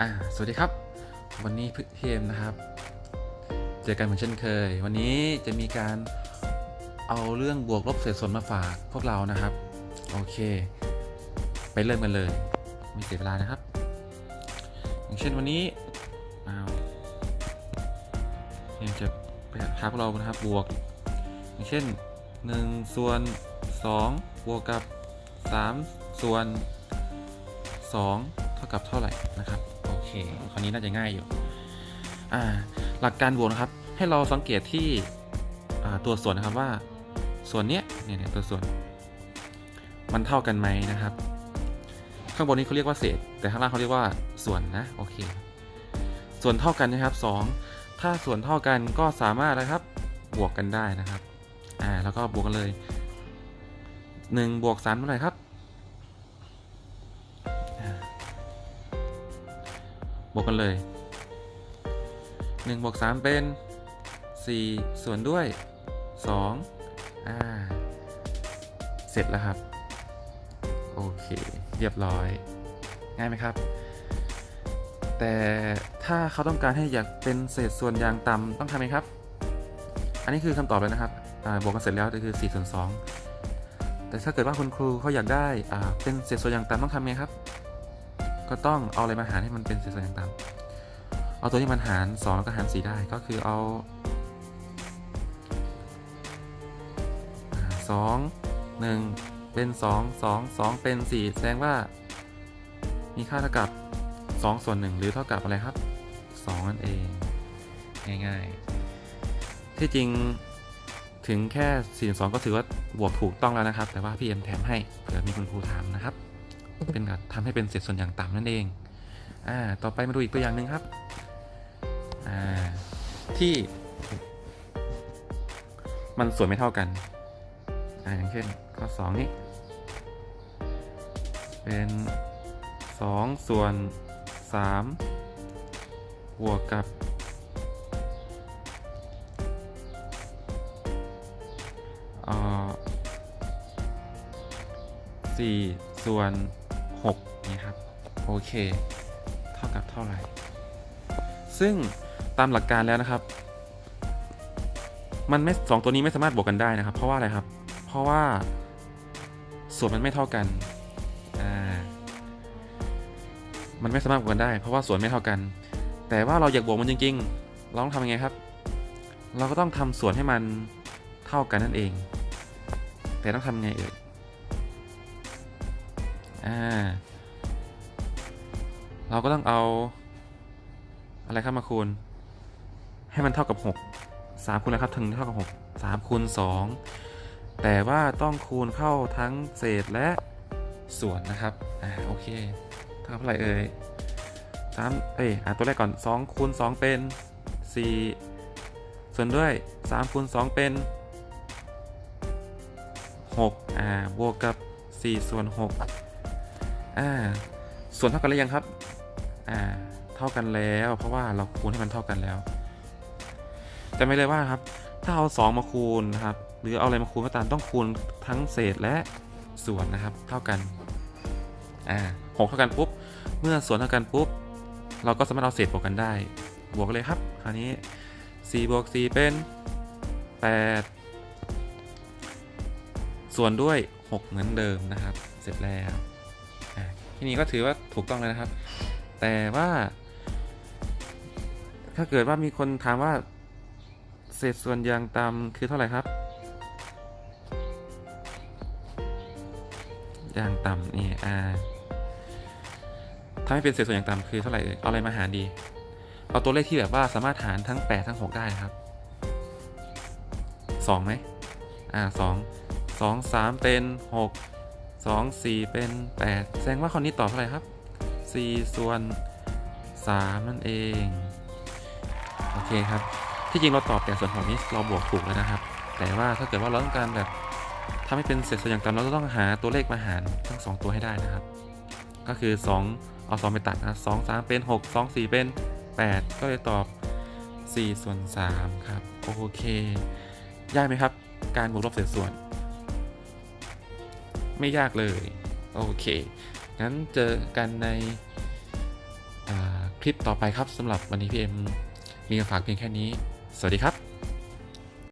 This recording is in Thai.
อ่าสวัสดีครับ วันนี้พี่เอมนะครับ เจอกันเหมือนเช่นเคย วันนี้จะมีการเอาเรื่องบวกลบเศษส่วนมาฝากพวกเรานะครับ โอเค ไปเริ่มกันเลยไม่เสียเวลานะครับ อย่างเช่นวันนี้อ้าเอมจะไปหาพวกเรานะครับบวก อย่างเช่น 1 ส่วน 2 บวกกับ 3 ส่วน 2 เท่ากับเท่าไหร่นะครับ คคราวนี้น่าจะง่ายอยู่ หลักการบวกนะครับ ให้เราสังเกตที่ตัวส่วนนะครับว่าส่วนเนี้ยเนี่ยเนี่ยตัวส่วน มันเท่ากันไหมนะครับ ข้างบนนี้เขาเรียกว่าเศษ แต่ข้างล่างเขาเรียกว่าส่วนนะโอเค ส่วนเท่ากันนะครับ 2 ถ้าส่วนเท่ากันก็สามารถนะครับบวกกันได้นะครับอ่าแล้วก็บวกกันเลย1บวก3เท่าไหร่ครับ กันเลย1บวก3เป็น 4 ส่วนด้วย 2 อ่า เสร็จแล้วครับ โอเค เรียบร้อย ง่ายไหมครับ แต่ถ้าเขาต้องการให้อยากเป็นเศษส่วนอย่างต่ำต้องทำไงครับ อันนี้คือคำตอบเลยนะครับบวกกันเสร็จแล้วก็คือ4ส่วน2แต่ถ้าเกิดว่าคุณครูเขาอยากได้เป็นเศษส่วนอย่างต่ำต้องทำไงครับ ก็ต้องเอาอะไรมาหารให้มันเป็นเศษส่วนอย่างต่ำเอาตัวที่มันหาร 2 แล้วก็หาร 4 ได้ก็คือเอาสองหนึ่งเป็น 2 2 2 เป็น 4 แสดงว่า มีค่าเท่ากับ 2 ส่วน 1 หรือเท่ากับอะไรครับ 2 นั่นเอง ง่ายๆ ที่จริงถึงแค่ 4 2 ก็ถือว่าบวกถูกต้องแล้วนะครับ แต่ว่าพี่เอ็มแถมให้เผื่อมีคุณครูถามนะครับ เป็นการทำให้เป็นเศษส่วนอย่างต่ำนั่นเอง อ่า ต่อไปมาดูอีกตัวอย่างหนึ่งครับ อ่า ที่ มันส่วนไม่เท่ากัน อ่า อย่างเช่น ข้อ 2 นี้ เป็น 2 ส่วน 3 บวกกับ อ่อ4ส่วน 6นี่ครับโอเค เท่ากับเท่าไหร่ ซึ่งตามหลักการแล้วนะครับ มันไม่สองตัวนี้ไม่สามารถบวกกันได้นะครับ เพราะว่าอะไรครับ เพราะว่าส่วนมันไม่เท่ากันอ่ามันไม่สามารถบวกกันได้ เพราะว่าส่วนไม่เท่ากัน แต่ว่าเราอยากบวกมันจริงๆ เราต้องทำยังไงครับ เราก็ต้องทำส่วนให้มันเท่ากันนั่นเอง แต่ต้องทำยังไงเอ่ย อ่า เราก็ต้องเอา อะไรเข้ามาคูณ ให้มันเท่ากับ 6 3คูณอะไรครับถึงเท่ากับ 6 3คูณ2แต่ว่าต้องคูณเข้าทั้งเศษและส่วนนะครับ อ่า โอเคเท่ากับเท่าไหร่เอ่ย3เอ้ยอ่าตัวแรกก่อน2คูณ2เป็น 4 ส่วนด้วย3คูณ2เป็น 6 อ่า บวกกับ 4 ส่วน 6 อ่าส่วนเท่ากันหรือยังครับอ่าเท่ากันแล้ว เพราะว่าเราคูณให้มันเท่ากันแล้วจำไม่เลยว่าครับ ถ้าเอา 2 มาคูณนะครับ หรือเอาอะไรมาคูณก็ตามต้องคูณทั้งเศษและส่วนนะครับ เท่ากันอ่าหกเท่ากันปุ๊บ เมื่อส่วนเท่ากันปุ๊บ เราก็สามารถเอาเศษบวกกันได้ บวกเลยครับ คราวนี้4บวก4เป็น 8 ส่วนด้วย 6 เหมือนเดิมนะครับ เสร็จแล้ว ที่นี้ก็ถือว่าถูกต้องเลยนะครับ แต่ว่า ถ้าเกิดว่ามีคนถามว่าเศษส่วนยางต่ำคือเท่าไหร่ครับยางต่ำนี่อ่าถ้าไม่เป็นเศษส่วนยางต่ำคือเท่าไหร่เอ่ยเอาอะไรมาหารดี เอาตัวเลขที่แบบว่าสามารถหารทั้ง 8 ทั้ง 6 ได้ครับ2ไหมอ่า2 2 3 เป็น 6 2 4 เป็น 8 แสดงว่าข้อนี้ตอบเท่าไหร่ครับ 4 ส่วน 3 นั่นเอง โอเคครับ ที่จริงเราตอบแต่ส่วนของนี้เราบวกถูกแล้วนะครับ แต่ว่าถ้าเกิดว่าเราต้องการแบบทำให้เป็นเศษส่วนอย่างต่ำเราต้องหาตัวเลขมาหารทั้ง 2 ตัวให้ได้นะครับ ก็คือ 2 เอา 2 ไปตัดนะ2 3 เป็น 6 2 4 เป็น 8 ก็เลยตอบ 4 ส่วน 3 ครับ โอเค ยากไหมครับ การบวกลบเศษส่วน ไม่ยากเลย โอเค งั้นเจอกันในคลิปต่อไปครับสำหรับวันนี้พี่เอ็มมีฝากเพียงแค่นี้ สวัสดีครับ